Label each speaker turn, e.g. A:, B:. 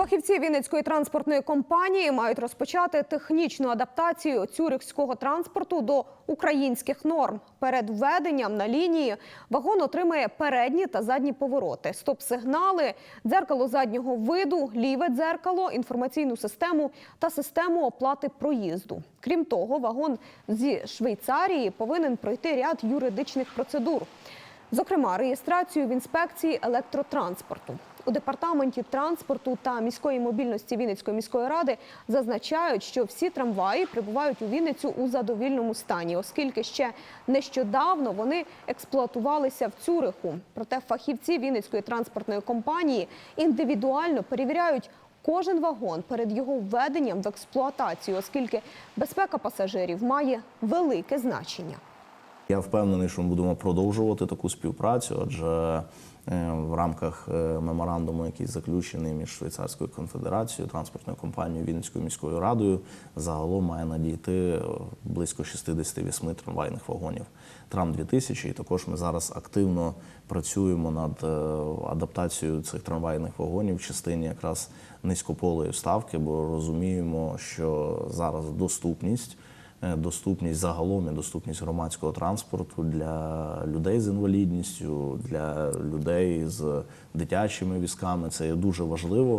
A: Фахівці Вінницької транспортної компанії мають розпочати технічну адаптацію цюрихського транспорту до українських норм. Перед введенням на лінії вагон отримає передні та задні повороти, стоп-сигнали, дзеркало заднього виду, ліве дзеркало, інформаційну систему та систему оплати проїзду. Крім того, вагон зі Швейцарії повинен пройти ряд юридичних процедур. Зокрема, реєстрацію в інспекції електротранспорту. У департаменті транспорту та міської мобільності Вінницької міської ради зазначають, що всі трамваї прибувають у Вінницю у задовільному стані, оскільки ще нещодавно вони експлуатувалися в Цюриху. Проте фахівці Вінницької транспортної компанії індивідуально перевіряють кожен вагон перед його введенням в експлуатацію, оскільки безпека пасажирів має велике значення.
B: Я впевнений, що ми будемо продовжувати таку співпрацю, адже е, в рамках е, меморандуму, який заключений між Швейцарською конфедерацією, транспортною компанією Вінницькою міською радою, загалом має надійти е, близько 68 трамвайних вагонів. Трам 2000 І також ми зараз активно працюємо над адаптацією цих трамвайних вагонів в частині якраз низькополої вставки, бо розуміємо, що зараз доступність доступність загалом і доступність громадського транспорту для людей з інвалідністю, для людей з дитячими візками це є дуже важливо.